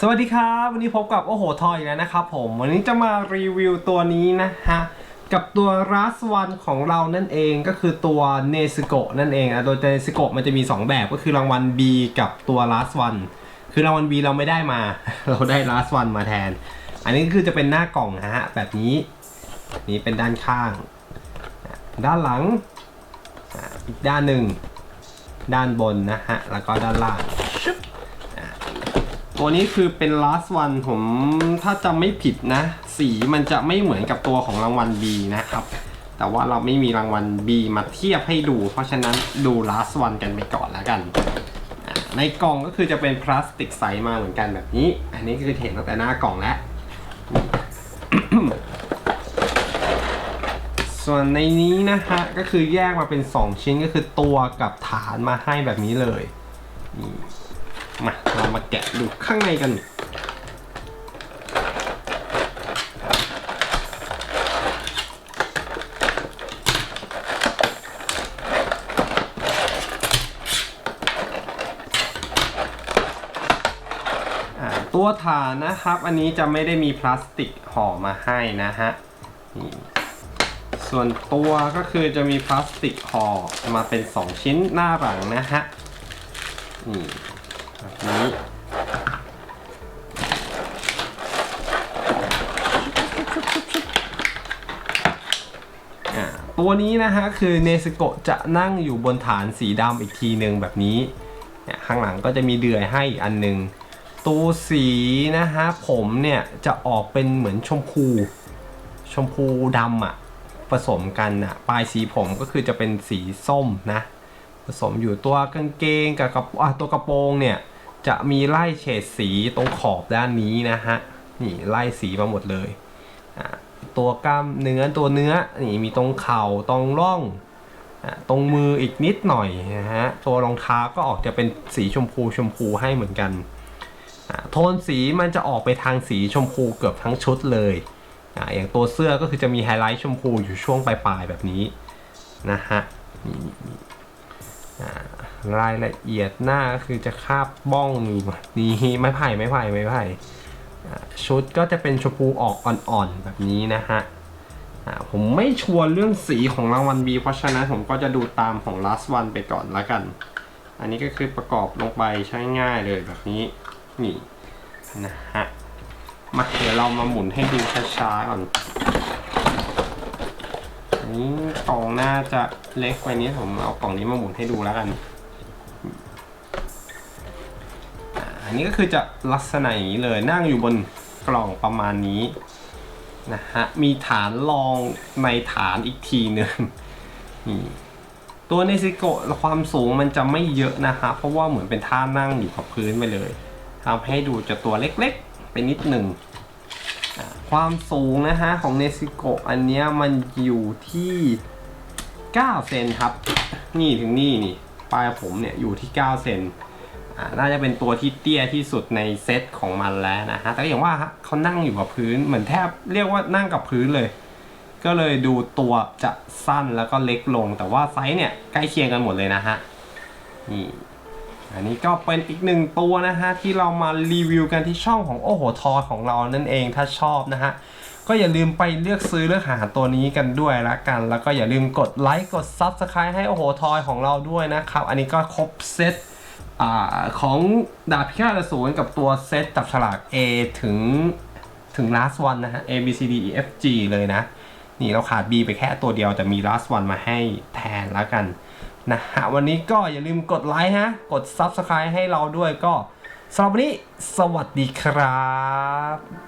สวัสดีครับ วันนี้พบกับโอ้โหทอยอีกแล้วนะครับผมวันนี้จะมารีวิวตัวนี้นะฮะ กับตัวรัสวันของเรานั่นเองก็คือตัวเนสโกนั่นเองนะโดยเนสโกะมันจะมี 2 แบบก็คือรางวัล B กับตัวรัสวันคือรางวัล B เราไม่ได้มา เราได้รัสวันมาแทน อันนี้คือจะเป็นหน้ากล่องนะฮะแบบนี้นี่เป็นด้านข้าง ด้านหลังอีกด้านหนึ่งด้านบนนะฮะแล้วก็ด้านล่าง ตัวนี้คือเป็น last one ผมถ้าจำไม่ผิดนะ สีมันจะไม่เหมือนกับตัวของรางวัล B นะครับ แต่ว่าเราไม่มีรางวัล B มาเทียบให้ดู เพราะฉะนั้นดู last one กันไปก่อนแล้วกัน ในกล่องก็คือจะเป็นพลาสติกใสมาเหมือนกันแบบนี้ อันนี้คือเห็นตั้งแต่หน้ากล่องแล้ว ส่วนในนี้นะฮะก็คือแยกมาเป็น 2 ชิ้นก็คือตัวกับฐานมาให้แบบนี้เลยนี่ มาเรามาแกะดูข้างในกัน ตัวฐานนะครับ อันนี้จะไม่ได้มีพลาสติกห่อมาให้นะฮะส่วนตัวก็คือจะมีพลาสติกห่อมาเป็น 2 ชิ้นหน้าหลังนะฮะนี่ แบบนี้ตัวนี้นะฮะคือเนสโกะจะนั่งอยู่บนฐานสีดำอีกทีหนึ่งแบบนี้เนี่ยข้างหลังก็จะมีเดือยให้อีกอันหนึ่งตัวสีนะฮะผมเนี่ยจะออกเป็นเหมือนชมพู ชมพูดำอะผสมกันอะปลายสีผมก็คือจะเป็นสีส้มนะ สมอยู่ตัวกางเกงกับกระตัวกระโปรงเนี่ย จะมีไล่เฉดสีตรงขอบด้านนี้นะฮะนี่ไล่สีมาหมดเลยตัวกล้ามเนื้อตัวเนื้อนี่มีตรงเข่าตรงร่องอตรงมืออีกนิดหน่อยนะฮะตัวรองเท้าก็ออกจะเป็นสีชมพูชมพูให้เหมือนกันโทนสีมันจะออกไปทางสีชมพูเกือบทั้งชุดเลยออย่างตัวเสื้อก็คือจะมีไฮไลท์ชมพูอยู่ช่วงปลายๆแบบนี้นะฮะ รายละเอียดหน้าก็คือจะคาบบ้องอยู่นี่ไม้ไผ่ไม้ไผ่ไม้ไผ่ชุดก็จะเป็นชมพูออกอ่อนๆแบบนี้นะฮะผมไม่ชัวร์เรื่องสีของรางวัลบีเพราะฉะนั้นผมก็จะดูตามของ last one ไปก่อนละกัน อันนี้ก็คือประกอบลงไปใช้ง่ายเลยแบบนี้นี่นะฮะมาเดี๋ยวเรามาหมุนให้ดูช้าๆก่อน นี้กล่องน่าจะเล็กไปนี้ผมเอากล่องนี้มาหมุนให้ดูแล้วกัน อันนี้ก็คือจะลักษณะอย่างนี้เลยนั่งอยู่บนกล่องประมาณนี้นะฮะมีฐานรองในฐานอีกทีหนึ่งนี่ตัวเนซิโกะความสูงมันจะไม่เยอะนะฮะเพราะว่าเหมือนเป็นท่านั่งอยู่กับพื้นไปเลยทำให้ดูจะตัวเล็กๆไปนิดหนึ่ง ความสูงนะฮะของเนซิโกะอันเนี้ยมันอยู่ที่ 9 เซนครับ นี่ถึงนี่นี่ปลายผมเนี่ยอยู่ที่ 9 เซนน่าจะเป็นตัวที่เตี้ยที่สุดในเซตของมันแล้วนะฮะ แต่อย่างว่าเขานั่งอยู่กับพื้นเหมือนแทบเรียกว่านั่งกับพื้นเลย ก็เลยดูตัวจะสั้นแล้วก็เล็กลง แต่ว่าไซส์เนี่ยใกล้เคียงกันหมดเลยนะฮะ นี่ อันนี้ก็เป็นอีกหนึ่งตัวนะฮะที่เรามารีวิวกันที่ช่องของโอ้โหทอของเรานั่นเองถ้าชอบนะฮะก็อย่าลืมไปเลือกซื้อเลือกหาตัวนี้กันด้วยละกัน แล้วก็อย่าลืมกดไลค์กด Subscribe ให้โอ้โหทอยของเราด้วยนะครับ อันนี้ก็ครบเซตอของดาบพิฆาตอสูรกับตัวเซตจับฉลาก A ถึงถึง last one นะฮะ A B C D E F G เลยนะ นี่เราขาด B ไปแค่ตัวเดียวแต่มี last one มาให้แทนแล้วกัน นะฮะวันนี้ก็อย่าลืมกดไลค์ฮะ กด Subscribe ให้เราด้วยก็สำหรับวันนี้สวัสดีครับ